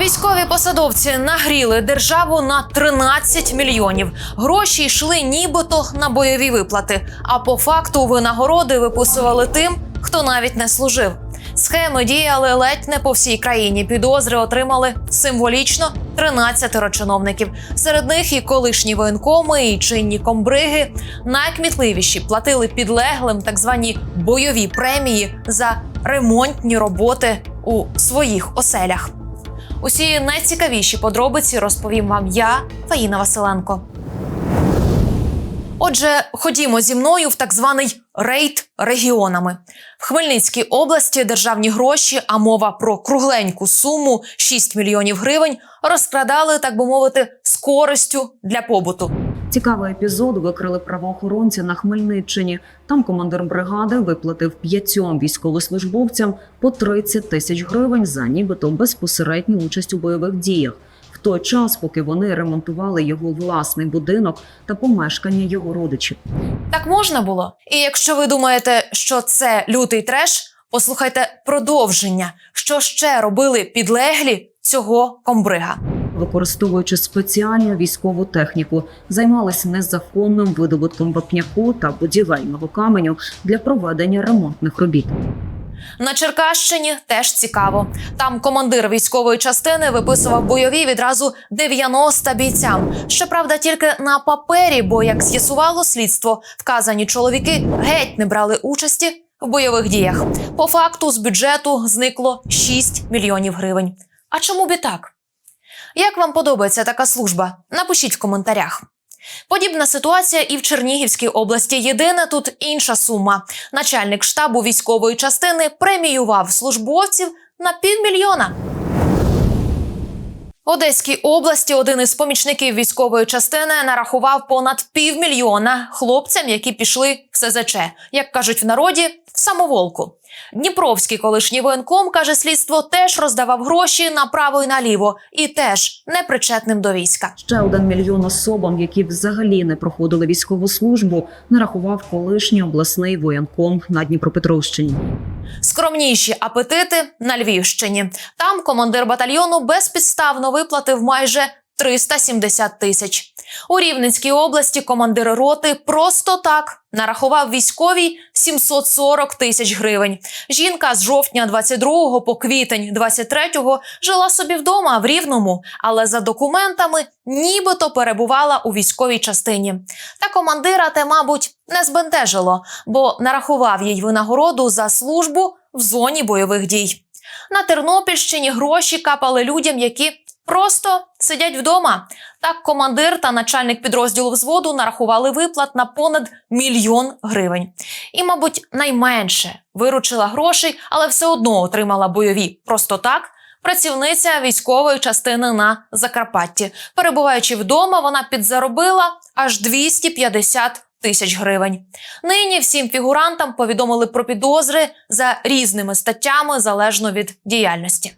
Військові посадовці нагріли державу на 13 мільйонів. Гроші йшли нібито на бойові виплати. А по факту винагороди виписували тим, хто навіть не служив. Схеми діяли ледь не по всій країні. Підозри отримали символічно 13 чиновників. Серед них і колишні воєнкоми, і чинні комбриги. Найкмітливіші платили підлеглим так звані бойові премії за ремонтні роботи у своїх оселях. Усі найцікавіші подробиці розповім вам я, Фаїна Василенко. Отже, ходімо зі мною в так званий рейд регіонами. В Хмельницькій області державні гроші, а мова про кругленьку суму 6 мільйонів гривень, розкрадали, так би мовити, з користю для побуту. Цікавий епізод викрили правоохоронці на Хмельниччині. Там командир бригади виплатив п'ятьом військовослужбовцям по 30 тисяч гривень за нібито безпосередню участь у бойових діях. В той час, поки вони ремонтували його власний будинок та помешкання його родичів. Так можна було? І якщо ви думаєте, що це лютий треш, послухайте продовження, що ще робили підлеглі цього комбрига. Використовуючи спеціальну військову техніку, займалися незаконним видобутком вапняку та будівельного каменю для проведення ремонтних робіт. На Черкащині теж цікаво. Там командир військової частини виписував бойові відразу 90 бійцям. Щоправда, тільки на папері, бо як з'ясувало слідство, вказані чоловіки геть не брали участі в бойових діях. По факту з бюджету зникло 6 мільйонів гривень. А чому б і так? Як вам подобається така служба? Напишіть в коментарях. Подібна ситуація і в Чернігівській області. Єдине тут інша сума. Начальник штабу військової частини преміював службовців на півмільйона. Одеській області один із помічників військової частини нарахував понад півмільйона хлопцям, які пішли в СЗЧ, як кажуть в народі, в самоволку. Дніпровський колишній воєнком каже, слідство теж роздавав гроші направо і наліво, і теж непричетним до війська. Ще один мільйон особам, які взагалі не проходили військову службу, нарахував колишній обласний воєнком на Дніпропетровщині. Скромніші апетити на Львівщині. Там командир батальйону безпідставно виплатив майже 370 тисяч. У Рівненській області командир роти просто так нарахував військовій 740 тисяч гривень. Жінка з жовтня 22 по квітень 23 жила собі вдома в Рівному, але за документами нібито перебувала у військовій частині. Та командира те, мабуть, не збентежило, бо нарахував їй винагороду за службу в зоні бойових дій. На Тернопільщині гроші капали людям, які просто сидять вдома. Так, командир та начальник підрозділу взводу нарахували виплат на понад мільйон гривень. І, мабуть, найменше виручила грошей, але все одно отримала бойові просто так. Працівниця військової частини на Закарпатті. Перебуваючи вдома, вона підзаробила аж 250 тисяч гривень. Нині всім фігурантам повідомили про підозри за різними статтями залежно від діяльності.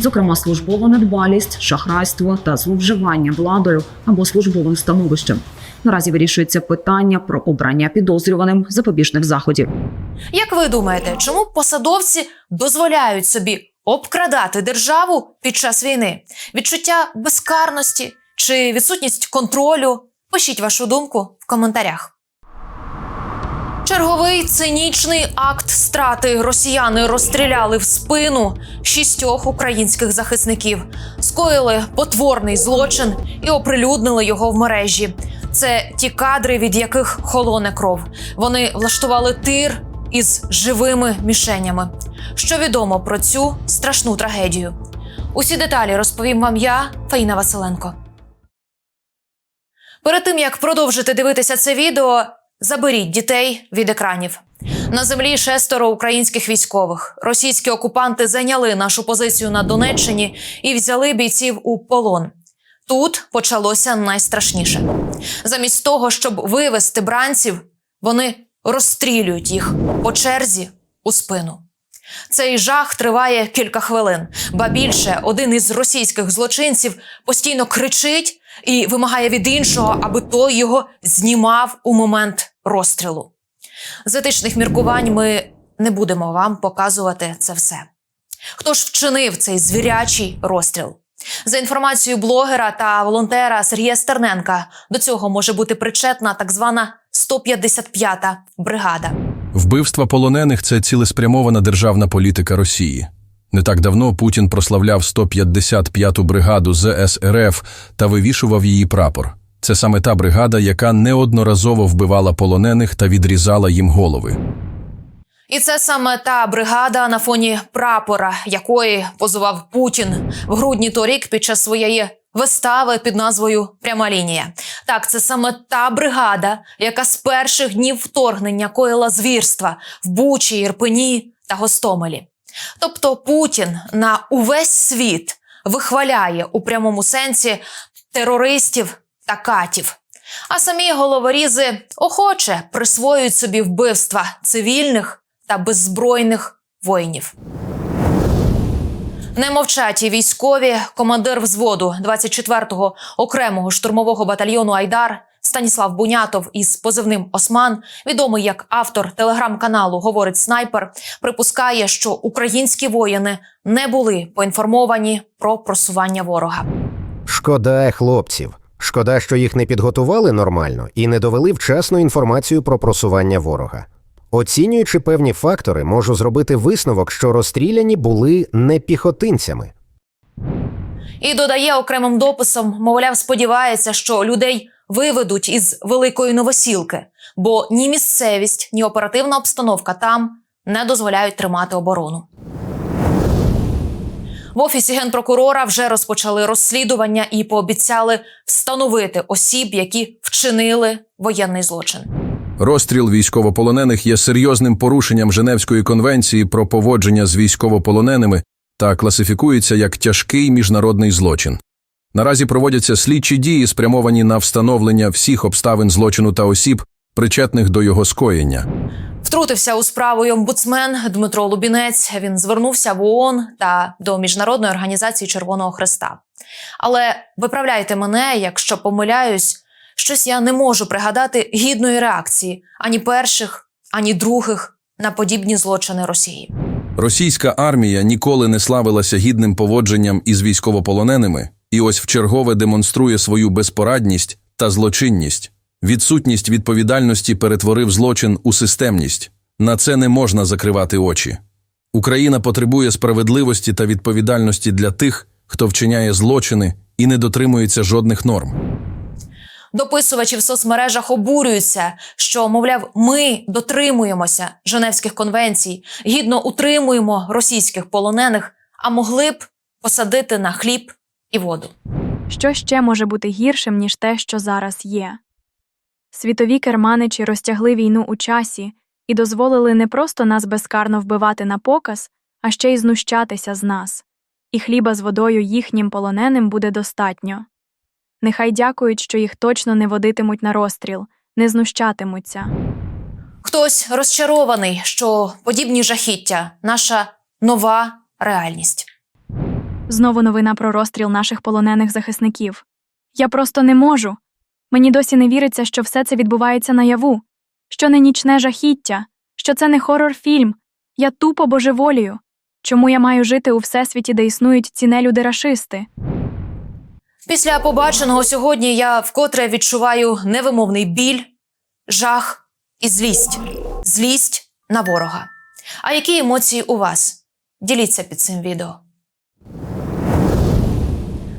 Зокрема, службова недбалість, шахрайство та зловживання владою або службовим становищем. Наразі вирішується питання про обрання підозрюваним запобіжних заходів. Як ви думаєте, чому посадовці дозволяють собі обкрадати державу під час війни? Відчуття безкарності чи відсутність контролю? Пишіть вашу думку в коментарях. Черговий цинічний акт страти росіяни розстріляли в спину шістьох українських захисників, скоїли потворний злочин і оприлюднили його в мережі. Це ті кадри, від яких холоне кров. Вони влаштували тир із живими мішенями. Що відомо про цю страшну трагедію? Усі деталі розповім вам я, Фаїна Василенко. Перед тим як продовжити дивитися це відео, заберіть дітей від екранів. На землі шестеро українських військових. Російські окупанти зайняли нашу позицію на Донеччині і взяли бійців у полон. Тут почалося найстрашніше. Замість того, щоб вивести бранців, вони розстрілюють їх по черзі у спину. Цей жах триває кілька хвилин, ба більше один із російських злочинців постійно кричить і вимагає від іншого, аби той його знімав у момент розстрілу. З етичних міркувань ми не будемо вам показувати це все. Хто ж вчинив цей звірячий розстріл? За інформацією блогера та волонтера Сергія Стерненка, до цього може бути причетна так звана 155-та бригада. Вбивства полонених це цілеспрямована державна політика Росії. Не так давно Путін прославляв 155-ту бригаду ЗСРФ та вивішував її прапор. Це саме та бригада, яка неодноразово вбивала полонених та відрізала їм голови. І це саме та бригада на фоні прапора, якої позував Путін в грудні торік під час своєї вистави під назвою Пряма лінія. Так, це саме та бригада, яка з перших днів вторгнення коїла звірства в Бучі, Ірпені та Гостомелі. Тобто Путін на увесь світ вихваляє у прямому сенсі терористів та катів. А самі головорізи охоче присвоюють собі вбивства цивільних та беззбройних воїнів. Не мовчать і військові, командир взводу 24-го окремого штурмового батальйону Айдар Станіслав Бунятов із позивним Осман, відомий як автор телеграм-каналу Говорить снайпер, припускає, що українські воїни не були поінформовані про просування ворога. Шкода хлопців. Шкода, що їх не підготували нормально і не довели вчасно інформацію про просування ворога. Оцінюючи певні фактори, можу зробити висновок, що розстріляні були не піхотинцями. І додає окремим дописом, мовляв, сподівається, що людей виведуть із великої новосілки, бо ні місцевість, ні оперативна обстановка там не дозволяють тримати оборону. В офісі генпрокурора вже розпочали розслідування і пообіцяли встановити осіб, які вчинили воєнний злочин. Розстріл військовополонених є серйозним порушенням Женевської конвенції про поводження з військовополоненими та класифікується як тяжкий міжнародний злочин. Наразі проводяться слідчі дії, спрямовані на встановлення всіх обставин злочину та осіб, причетних до його скоєння. Втрутився у справу й омбудсмен Дмитро Лубінець. Він звернувся в ООН та до міжнародної організації Червоного Хреста. Але виправляйте мене, якщо помиляюсь, щось я не можу пригадати гідної реакції ані перших, ані других на подібні злочини Росії. Російська армія ніколи не славилася гідним поводженням із військовополоненими, і ось вчергове демонструє свою безпорадність та злочинність. Відсутність відповідальності перетворив злочин у системність. На це не можна закривати очі. Україна потребує справедливості та відповідальності для тих, хто вчиняє злочини і не дотримується жодних норм. Дописувачі в соцмережах обурюються, що, мовляв, ми дотримуємося Женевських конвенцій, гідно утримуємо російських полонених, а могли б посадити на хліб і воду. Що ще може бути гіршим, ніж те, що зараз є? Світові керманичі розтягли війну у часі і дозволили не просто нас безкарно вбивати на показ, а ще й знущатися з нас, і хліба з водою їхнім полоненим буде достатньо. Нехай дякують, що їх точно не водитимуть на розстріл, не знущатимуться. Хтось розчарований, що подібні жахіття наша нова реальність. Знову новина про розстріл наших полонених захисників. Я просто не можу. Мені досі не віриться, що все це відбувається наяву, що не нічне жахіття, що це не хорор-фільм. Я тупо божеволію. Чому я маю жити у всесвіті, де існують ці нелюди-рашисти? Після побаченого сьогодні я вкотре відчуваю невимовний біль, жах і злість. Злість на ворога. А які емоції у вас? Діліться під цим відео.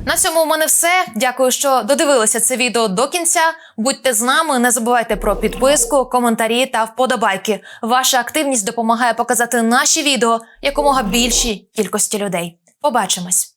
На цьому у мене все. Дякую, що додивилися це відео до кінця. Будьте з нами, не забувайте про підписку, коментарі та вподобайки. Ваша активність допомагає показати наші відео якомога більшій кількості людей. Побачимось!